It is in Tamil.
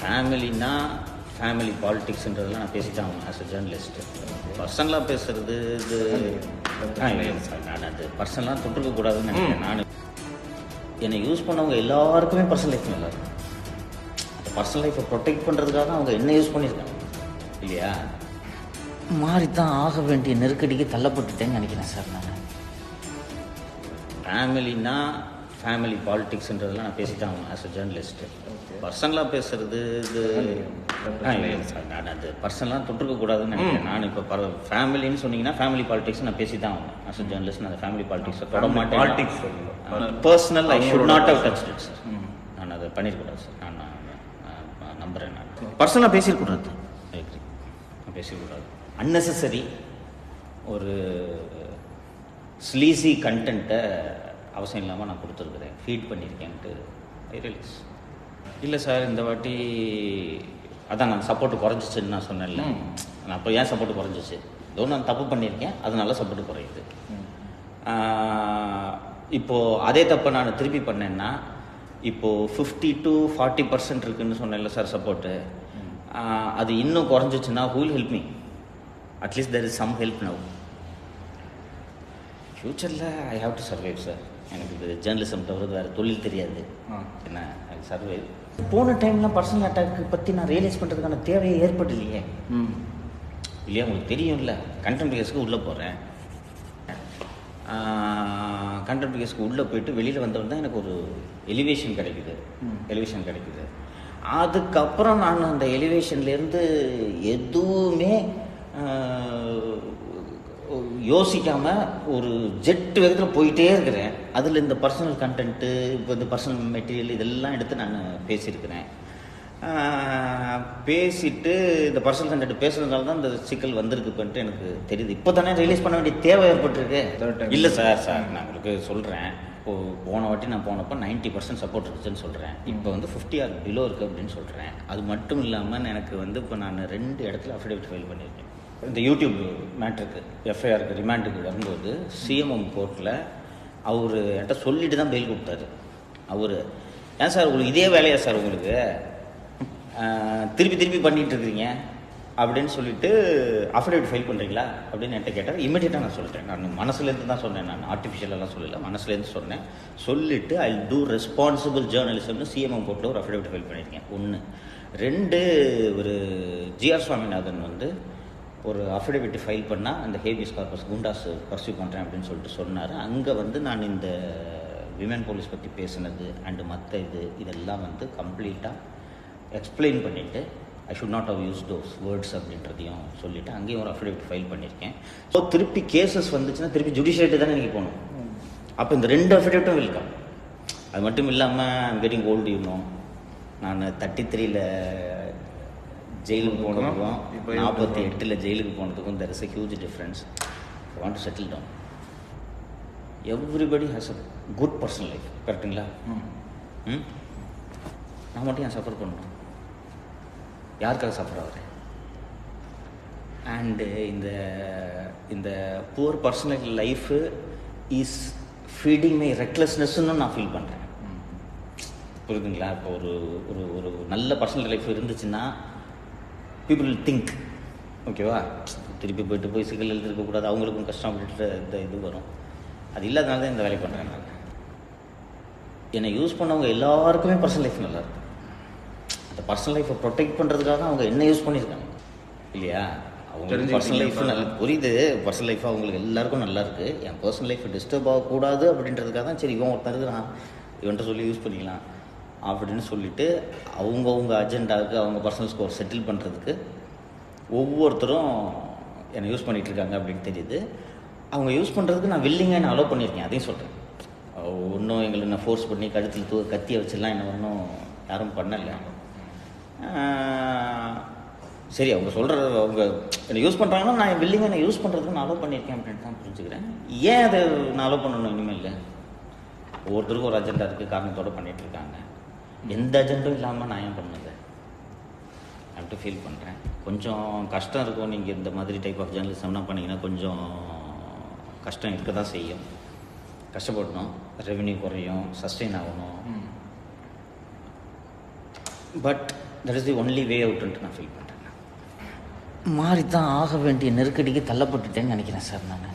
ஃபேமிலினா ஃபேமிலி பாலிடிக்ஸ்ன்றதெல்லாம் நான் பேசித்தான் ஆகணும் ஆஸ் அ ஜேர்னலிஸ்ட் பர்சனலாக பேசுறது இது சார் நான் அது பர்சனலாக கூடாதுன்னு நினைக்கிறேன். நான் என்னை யூஸ் பண்ணவங்க எல்லாருக்குமே பர்சனல் லைஃப் நல்லா இருக்கும் அந்த பர்சனல் லைஃப்பை ப்ரொடெக்ட் பண்ணுறதுக்காக தான் அவங்க என்ன யூஸ் பண்ணியிருக்காங்க. இல்லையா? மாறி தான் ஆக வேண்டிய நெருக்கடிக்கு தள்ளப்பட்டுட்டேன்னு நினைக்கிறேன் சார் நான். ஃபேமிலினா ஃபேமிலி பாலிடிக்ஸ்ன்றதெல்லாம் நான் பேசித்தான் ஆகணும் ஆஸ் அ ஜேர்னலிஸ்ட் பர்சனலாக பேசுறது இது நான் அது பர்சனலாக தொட்டுருக்க கூடாதுன்னு நினைக்கிறேன் நான் இப்போ பர ஃபேமிலின்னு சொன்னீங்கன்னா ஃபேமிலி பாலிடிக்ஸ் நான் பேசி தான் ஆகணும் ஆஸ் அ ஜேர்னலிஸ்ட் நான் ஃபேமிலி பாலிடிக்ஸை தொட மாட்டேன். politics personal I should not have touch it sir நான் அதை பண்ணியிருக்கூடாது சார் நான் நான் நம்புகிறேன் நான் பர்சனலாக பேசியிருக்கூடாது. நான் பேசியிருக்கூடாது அன்னெசரி ஒரு ஸ்லீசி கண்டென்ட்டை அவசியம் இல்லாமல் நான் கொடுத்துருக்குறேன். ஃபீட் பண்ணியிருக்கேன்ட்டு ஐ ரியலைஸ் இல்லை சார் இந்த வாட்டி அதான் நான் சப்போர்ட் குறைஞ்சிச்சுன்னு நான் சொன்னேன்ல. நான் அப்போ ஏன் சப்போர்ட் குறைஞ்சிச்சு? ஏதோ நான் தப்பு பண்ணியிருக்கேன் அதனால சப்போர்ட் குறையுது. ஆஹ் இப்போ அதே தப்பை நான் திருப்பி பண்ணேன்னா இப்போ ஃபிஃப்டி டு ஃபார்ட்டி பர்சன்ட் இருக்குன்னு சொன்னேன்ல சார் சப்போர்ட்டு அது இன்னும் குறைஞ்சிச்சுன்னா who will help me at least there is some help now ஃப்யூச்சரில் I have to survive sir எனக்கு இது ஜேர்னலிசம் தவிர வேறு தொழில் தெரியாது. என்ன ஐ சர்வைவ் போன டைம்லாம் பர்சனல் அட்டாக் பற்றி நான் ரியலைஸ் பண்ணுறதுக்கான தேவையே ஏற்படலையே இல்லையா உங்களுக்கு தெரியும்ல கண்டெம்ட் கேஸுக்கு உள்ளே போகிறேன் கண்டெம்ட் கேஸுக்கு உள்ளே போயிட்டு வெளியில் வந்தவன் தான் எனக்கு ஒரு எலிவேஷன் கிடைக்குது. எலிவேஷன் கிடைக்குது. அதுக்கப்புறம் நான் அந்த எலிவேஷன்லேருந்து எதுவுமே யோசிக்காமல் ஒரு ஜெட் வேகத்தில் போயிட்டே இருக்கிறேன். அதில் இந்த பர்சனல் கண்டென்ட்டு இப்போ இந்த பர்சனல் மெட்டீரியல் இதெல்லாம் எடுத்து நான் பேசியிருக்கிறேன். பேசிட்டு இந்த பர்சனல் கண்டென்ட் பேசுறதுனால தான் இந்த சிக்கல் வந்திருக்கு பண்ணிட்டு எனக்கு தெரியுது. இப்போ தானே ரிலீஸ் பண்ண வேண்டிய தேவை ஏற்பட்டிருக்கு. இல்லை சார் சார் நான் உங்களுக்கு சொல்கிறேன் இப்போ போன வாட்டி நான் போனப்போ 90% பர்சன்ட் சப்போர்ட் இருந்துச்சுன்னு சொல்கிறேன் இப்போ வந்து ஃபிஃப்டி ஆர் பிலோ இருக்குது அப்படின்னு சொல்கிறேன் அது மட்டும் இல்லாமல் எனக்கு வந்து இப்போ நான் ரெண்டு இடத்துல அஃபிடேவிட் ஃபைல் பண்ணியிருக்கேன். இந்த யூடியூப் மேட்ருக்கு எஃப்ஐஆருக்கு ரிமாண்டுக்கு வரும்போது சிஎம்எம் கோர்ட்டில் அவர் என்கிட்ட சொல்லிட்டு தான் பெயில் கொடுத்தாரு. அவர் ஏன் சார் உங்களுக்கு இதே வேலையா சார் உங்களுக்கு? திருப்பி திருப்பி பண்ணிகிட்டு இருக்கிறீங்க. அப்படின்னு சொல்லிட்டு அஃபிடேவிட் ஃபைல் பண்ணுறீங்களா அப்படின்னு என்கிட்ட கேட்டார். இமீடியட்டாக நான் சொல்லிட்டேன். நான் மனசுலேருந்து தான் சொன்னேன். நான் ஆர்டிஃபிஷியலெல்லாம் சொல்லல. மனசுலேருந்து சொன்னேன். சொல்லிட்டு ஐ டூ ரெஸ்பான்சிபிள் ஜேர்னலிசம்னு சிஎம்எம் கோர்ட்டில் ஒரு அஃபிடேவிட் ஃபைல் பண்ணியிருக்கேன். ஒன்று ரெண்டு ஒரு ஜிஆர் சுவாமிநாதன் வந்து ஒரு அஃபிடவிட் ஃபைல் பண்ணால் அந்த ஹேபியஸ் கார்பஸ் குண்டாஸ் பர்சியூ பண்ணுறேன் அப்படின்னு சொல்லிட்டு சொன்னார். அங்கே வந்து நான் இந்த விமன் போலீஸ் பற்றி பேசுனது அண்டு மற்ற இது இதெல்லாம் வந்து கம்ப்ளீட்டாக எக்ஸ்பிளைன் பண்ணிவிட்டு I should not have use those words அப்படின்றதையும் சொல்லிவிட்டு அங்கேயும் ஒரு அஃபிடவிட் ஃபைல் பண்ணியிருக்கேன் ஸோ திருப்பி கேசஸ் வந்துச்சுன்னா திருப்பி ஜுடிஷியரி தானே நீங்கள் போகணும். அப்போ இந்த ரெண்டு அஃபிடவிட்டும் வெல்கம் அது மட்டும் இல்லாமல் கெட்டிங் ஓல்டு இன்னும் நான் தேர்ட்டி த்ரீல ஜெயிலுக்கு போனதுக்கும் இப்போ நாற்பத்தி எட்டில் ஜெயிலுக்கு போனதுக்கும் there is a huge difference want to settle down everybody has a good personal life கரெக்டுங்களா ம். நான் மட்டும் ஏன் சஃபர் பண்ணணும்? யாருக்காக சஃபர் ஆகிறேன்? அண்டு இந்த இந்த poor personal life is feeding my ரெக்லெஸ்னஸ்ன்னு நான் ஃபீல் பண்ணுறேன் புரியுதுங்களா? இப்போ ஒரு ஒரு ஒரு நல்ல பர்சனல் லைஃப் இருந்துச்சுன்னா பீப்புள் திங்க் ஓகேவா திருப்பி போயிட்டு போய் சிக்கல் எழுதிருக்கக்கூடாது அவங்களுக்கும் கஷ்டம் அப்படின்ற இந்த இது வரும். அது இல்லாதனால தான் இந்த வேலையை பண்ணுறேன் நான் என்னை யூஸ் பண்ணவங்க எல்லாருக்குமே பர்சனல் லைஃப் நல்லா இருக்கு. அந்த பர்சனல் லைஃப்பை ப்ரொடெக்ட் பண்ணுறதுக்காக அவங்க என்ன யூஸ் பண்ணியிருக்காங்க. இல்லையா? அவங்க பர்சனல் லைஃப். நல்ல புரியுது. பர்சனல் லைஃப் அவங்களுக்கு எல்லாருக்கும் நல்லா இருக்கு. என் பர்சனல் லைஃப் டிஸ்டர்ப் ஆகக்கூடாது அப்படின்றதுக்காக தான் சரி இவன் ஒருத்தன் இருக்கிறான். இவன்கிட்ட சொல்லி யூஸ் பண்ணிக்கலாம். அப்படின்னு சொல்லிட்டு அவங்கவுங்க அஜெண்டாவுக்கு அவங்க பர்சனல் ஸ்கோர் செட்டில் பண்ணுறதுக்கு ஒவ்வொருத்தரும் என்னை யூஸ் பண்ணிகிட்ருக்காங்க இருக்காங்க அப்படின்னு தெரியுது. அவங்க யூஸ் பண்ணுறதுக்கு நான் வில்லிங்காக நான் அலோவ் பண்ணியிருக்கேன். அதையும் சொல்கிறேன் ஒன்றும் எங்களை நான் ஃபோர்ஸ் பண்ணி கழுத்தில் தூ கத்தியை வச்சுலாம் என்ன ஒன்றும் யாரும் பண்ணலை. சரி அவங்க சொல்கிற அவங்க என்னை யூஸ் பண்ணுறாங்கன்னா நான் வில்லிங்காக நான் யூஸ் பண்ணுறதுக்கு நான் அலோவ் பண்ணியிருக்கேன் அப்படின்னு தான் புரிஞ்சுக்கிறேன். ஏன் அதை நான் அலோவ் பண்ணணும் இனிமேல் ஒவ்வொருத்தருக்கும் ஒரு அஜெண்டா இருக்குது காரணத்தோடு பண்ணிகிட்ருக்காங்க இருக்காங்க எந்த அஜெண்டும் இல்லாமல் நான் ஏன் பண்ணது? அப்படின்ட்டு ஃபீல் பண்ணுறேன் கொஞ்சம் கஷ்டம் இருக்கும். நீங்கள் இந்த மாதிரி டைப் ஆஃப் ஜேர்னலிசம்லாம் பண்ணீங்கன்னா கொஞ்சம் கஷ்டம் இருக்க தான் செய்யும். கஷ்டப்படணும். ரெவென்யூ குறையும். சஸ்டெயின் ஆகணும். But that is the only way அவுட்டுன்ட்டு நான் ஃபீல் பண்ணுறேன் மாறி தான் ஆக வேண்டிய நெருக்கடிக்கு தள்ளப்பட்டுட்டேன்னு நினைக்கிறேன் சார் நான்.